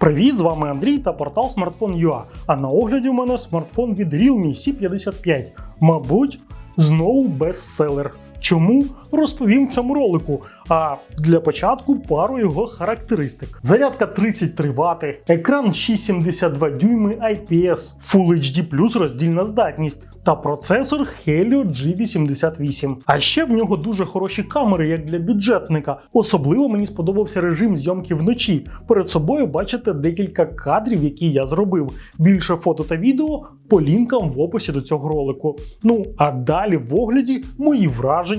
Привіт, з вами Андрій та портал Smartphone.ua. А на огляді у мене смартфон від Realme C55. Мабуть, знову бестселер. Чому розповім в цьому ролику? А для початку пару його характеристик: зарядка 33 Вт, екран 6,72 дюйми IPS, Full HD роздільна здатність та процесор Helio G88. А ще в нього дуже хороші камери, як для бюджетника. Особливо мені сподобався режим зйомки вночі. Перед собою бачите декілька кадрів, які я зробив. Більше фото та відео по лінкам в описі до цього ролику. Ну а далі в огляді мої враження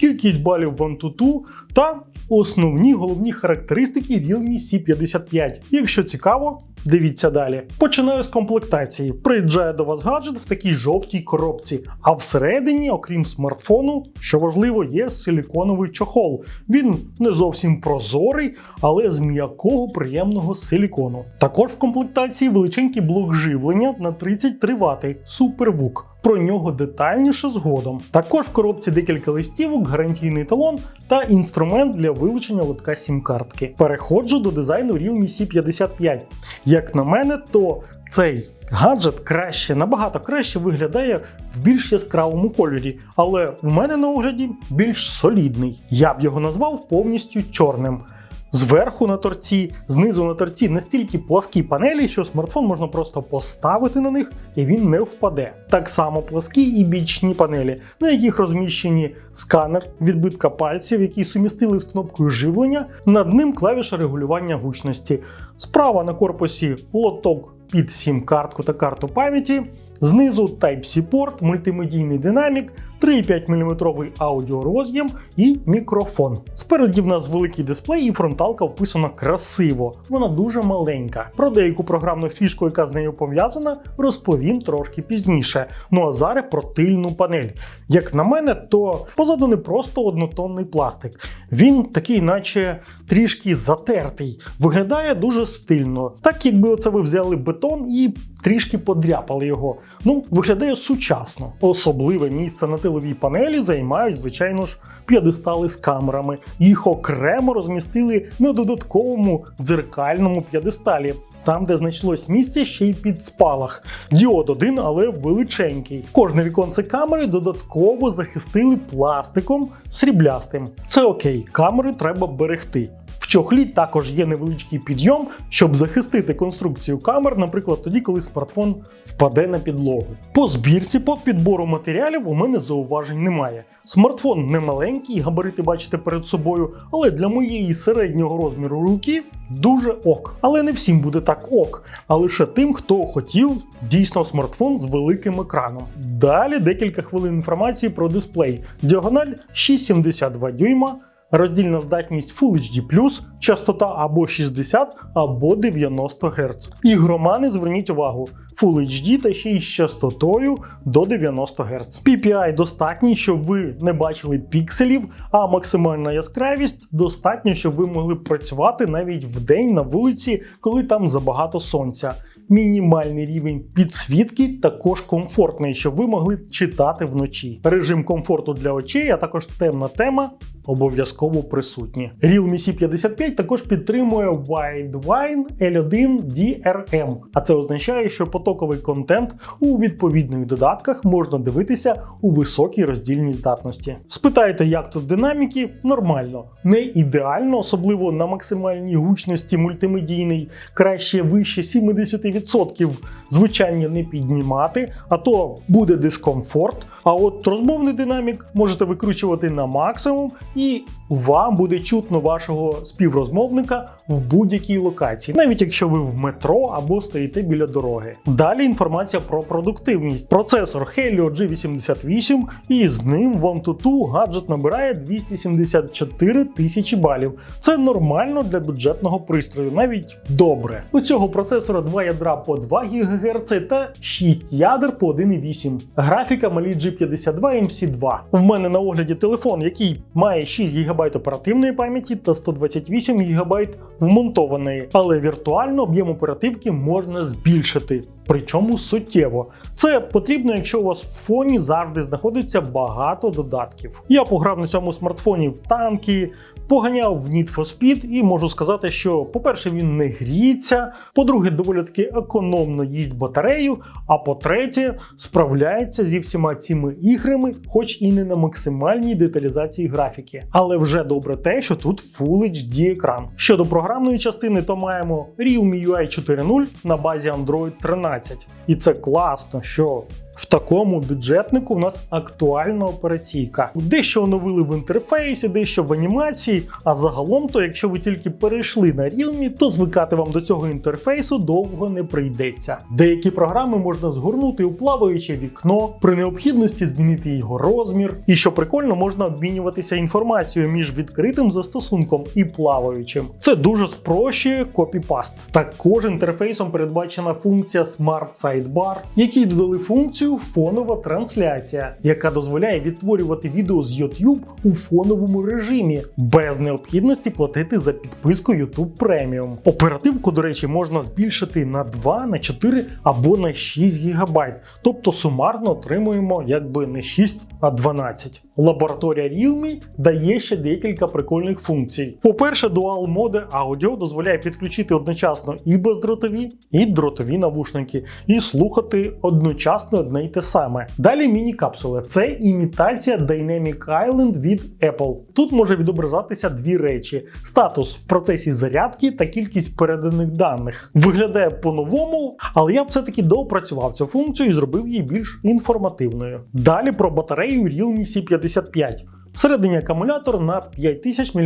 кількість балів в Antutu та основні головні характеристики Realme C55. Якщо цікаво, дивіться далі. Починаю з комплектації. Приїжджає до вас гаджет в такій жовтій коробці, а всередині, окрім смартфону, що важливо, є силіконовий чохол. Він не зовсім прозорий, але з м'якого приємного силікону. Також в комплектації величенький блок живлення на 33 Вт SuperVOOC. Про нього детальніше згодом. Також в коробці декілька листівок, гарантійний талон та інструмент для вилучення лотка сім-картки. Переходжу до дизайну Realme C55. Як на мене, то цей гаджет краще, набагато краще виглядає в більш яскравому кольорі, але у мене на огляді більш солідний. Я б його назвав повністю чорним. Зверху на торці, знизу на торці настільки пласкі панелі, що смартфон можна просто поставити на них і він не впаде. Так само пласкі і бічні панелі, на яких розміщені сканер, відбитка пальців, які сумістили з кнопкою живлення, над ним клавіша регулювання гучності. Справа на корпусі лоток під сім-картку та карту пам'яті. Знизу Type-C порт, мультимедійний динамік, 3,5 мм аудіороз'єм і мікрофон. Спереді в нас великий дисплей і фронталка вписана красиво. Вона дуже маленька. Про деяку програмну фішку, яка з нею пов'язана, розповім трошки пізніше. Ну а зараз про тильну панель. Як на мене, то позаду не просто однотонний пластик. Він такий, наче трішки затертий. Виглядає дуже стильно. Так якби оце ви взяли бетон і трішки подряпали його. Ну, виглядає сучасно. Особливе місце на тиловій панелі займають, звичайно ж, п'єдестали з камерами. Їх окремо розмістили на додатковому дзеркальному п'єдесталі. Там, де знайшлось місце ще й під спалах. Діод один, але величенький. Кожне віконце камери додатково захистили пластиком сріблястим. Це окей, камери треба берегти. В чохлі також є невеличкий підйом, щоб захистити конструкцію камер, наприклад, тоді, коли смартфон впаде на підлогу. По збірці, по підбору матеріалів у мене зауважень немає. Смартфон не маленький, габарити бачите перед собою, але для моєї середнього розміру руки дуже ок. Але не всім буде так ок, а лише тим, хто хотів дійсно смартфон з великим екраном. Далі декілька хвилин інформації про дисплей. Діагональ 6,72 дюйма. Роздільна здатність Full HD+, частота або 60, або 90 Гц. Ігромани, зверніть увагу, Full HD та ще й з частотою до 90 Гц. PPI достатній, щоб ви не бачили пікселів, а максимальна яскравість достатньо, щоб ви могли працювати навіть вдень на вулиці, коли там забагато сонця. Мінімальний рівень підсвітки також комфортний, щоб ви могли читати вночі. Режим комфорту для очей, а також темна тема обов'язково присутні. Realme C55 також підтримує Widevine L1 DRM, а це означає, що потоковий контент у відповідних додатках можна дивитися у високій роздільній здатності. Спитаєте, як тут динаміки? Нормально, не ідеально, особливо на максимальній гучності мультимедійний, краще вище 70% звучання не піднімати, а то буде дискомфорт. А от розмовний динамік можете викручувати на максимум, і вам буде чутно вашого співрозмовника в будь-якій локації, навіть якщо ви в метро або стоїте біля дороги. Далі інформація про продуктивність. Процесор Helio G88, і з ним в Antutu гаджет набирає 274 тисячі балів. Це нормально для бюджетного пристрою, навіть добре. У цього процесора два ядра по 2 ГГц та 6 ядер по 1,8. Графіка Mali G52 MC2. В мене на огляді телефон, який має 6 ГБ оперативної пам'яті та 128 ГБ вмонтованої, але віртуально об'єм оперативки можна збільшити. Причому суттєво. Це потрібно, якщо у вас в фоні завжди знаходиться багато додатків. Я пограв на цьому смартфоні в танки, Поганяв в Need for Speed і можу сказати, що, по-перше, він не гріється, по-друге, доволі таки економно їсть батарею. А по-третє, справляється зі всіма цими іграми, хоч і не на максимальній деталізації графіки. Але вже добре те, що тут Full HD екран. Щодо програмної частини, то маємо Realme UI 4.0 на базі Android 13. І це класно, що в такому бюджетнику у нас актуальна операційка. Дещо оновили в інтерфейсі, дещо в анімації. А загалом, то якщо ви тільки перейшли на Realme, то звикати вам до цього інтерфейсу довго не прийдеться. Деякі програми можна згорнути у плаваюче вікно, при необхідності змінити його розмір. І що прикольно, можна обмінюватися інформацією між відкритим застосунком і плаваючим. Це дуже спрощує копіпаст. Також інтерфейсом передбачена функція Smart Sidebar, якій додали функцію фонова трансляція, яка дозволяє відтворювати відео з YouTube у фоновому режимі без необхідності платити за підписку YouTube Premium. Оперативку, до речі, можна збільшити на 2, на 4 або на 6 ГБ. Тобто сумарно отримуємо якби не 6, а 12. Лабораторія Realme дає ще декілька прикольних функцій. По-перше, Dual Mode Audio дозволяє підключити одночасно і бездротові, і дротові навушники, і слухати одночасно одне й те саме. Далі міні-капсули це імітація Dynamic Island від Apple. Тут може відображатися дві речі: статус в процесі зарядки та кількість переданих даних. Виглядає по-новому, але я все-таки доопрацював цю функцію і зробив її більш інформативною. Далі про батарею Realme C55. Всередині акумулятор на 5000 мАч,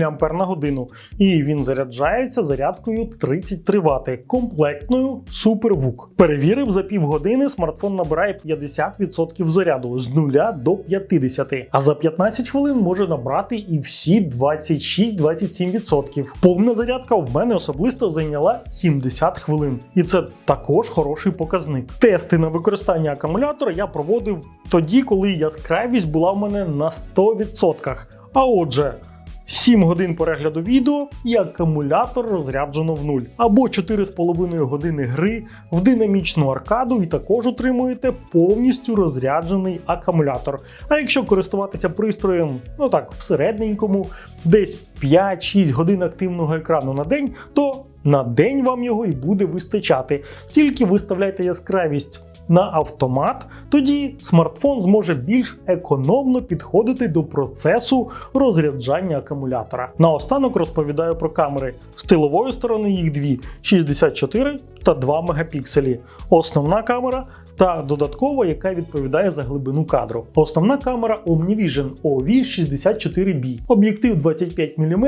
і він заряджається зарядкою 33 Вт, комплектною SuperVOOC. Перевірив за півгодини, смартфон набирає 50% заряду з 0 до 50, а за 15 хвилин може набрати і всі 26-27%. Повна зарядка в мене особисто зайняла 70 хвилин, і це також хороший показник. Тести на використання акумулятора я проводив тоді, коли яскравість була в мене на 100%. А отже, 7 годин перегляду відео і акумулятор розряджено в нуль. Або 4,5 години гри в динамічну аркаду і також отримуєте повністю розряджений акумулятор. А якщо користуватися пристроєм, ну так, в середненькому, десь 5-6 годин активного екрану на день, то на день вам його і буде вистачати. Тільки виставляйте яскравість на автомат, тоді смартфон зможе більш економно підходити до процесу розряджання акумулятора. Наостанок розповідаю про камери. З тилової сторони їх дві 64 та 2 мегапікселі. Основна камера та додаткова, яка відповідає за глибину кадру. Основна камера OmniVision OV64B, об'єктив 25 мм,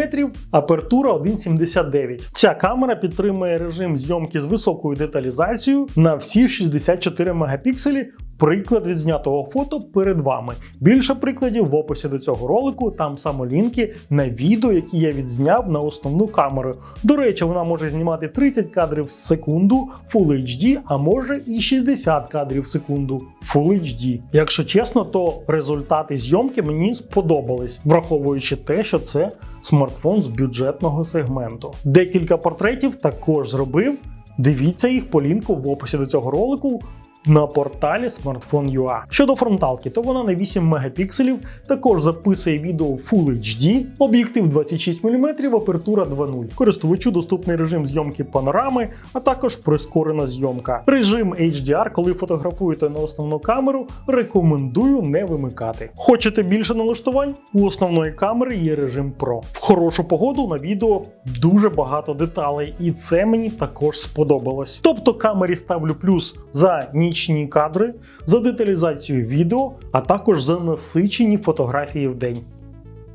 апертура 1,79. Ця камера підтримує режим зйомки з високою деталізацією на всі 64 мегапікселі. Приклад відзнятого фото перед вами. Більше прикладів в описі до цього ролику, там самолінки на відео, які я відзняв на основну камеру. До речі, вона може знімати 30 кадрів в секунду Full HD, а може і 60 кадрів в секунду Full HD. Якщо чесно, то результати зйомки мені сподобались, враховуючи те, що це смартфон з бюджетного сегменту. Декілька портретів також зробив. Дивіться їх по лінку в описі до цього ролику на порталі Smartphone.ua. Щодо фронталки, то вона на 8 мегапікселів, також записує відео Full HD, об'єктив 26 мм, апертура 2.0. Користувачу доступний режим зйомки панорами, а також прискорена зйомка. Режим HDR, коли фотографуєте на основну камеру, рекомендую не вимикати. Хочете більше налаштувань? У основної камери є режим Pro. В хорошу погоду на відео дуже багато деталей, і це мені також сподобалось. Тобто камері ставлю плюс за нічні кадри, за деталізацію відео, а також за насичені фотографії в день.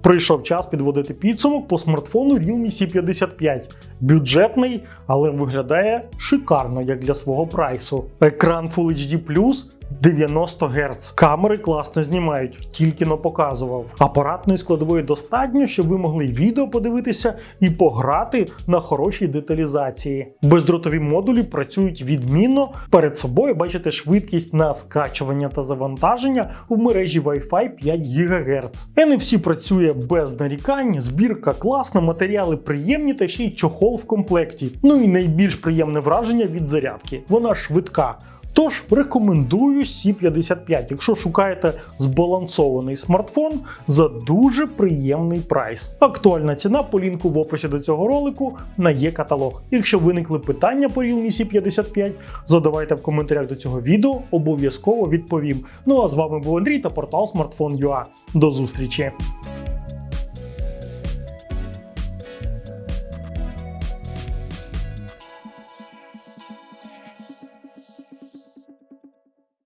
Прийшов час підводити підсумок по смартфону Realme C55. Бюджетний, але виглядає шикарно, як для свого прайсу. Екран Full HD 90 Гц. Камери класно знімають, тільки но показував. Апаратної складової достатньо, щоб ви могли відео подивитися і пограти на хорошій деталізації. Бездротові модулі працюють відмінно. Перед собою бачите швидкість на скачування та завантаження в мережі Wi-Fi 5 ГГц. NFC працює без нарікань, збірка класна, матеріали приємні та ще й чохол в комплекті. Ну і найбільш приємне враження від зарядки. Вона швидка. Тож рекомендую C55, якщо шукаєте збалансований смартфон за дуже приємний прайс. Актуальна ціна по лінку в описі до цього ролику на є каталог. Якщо виникли питання по Realme C55, задавайте в коментарях до цього відео, обов'язково відповім. Ну а з вами був Андрій та портал Smartphone.ua. До зустрічі!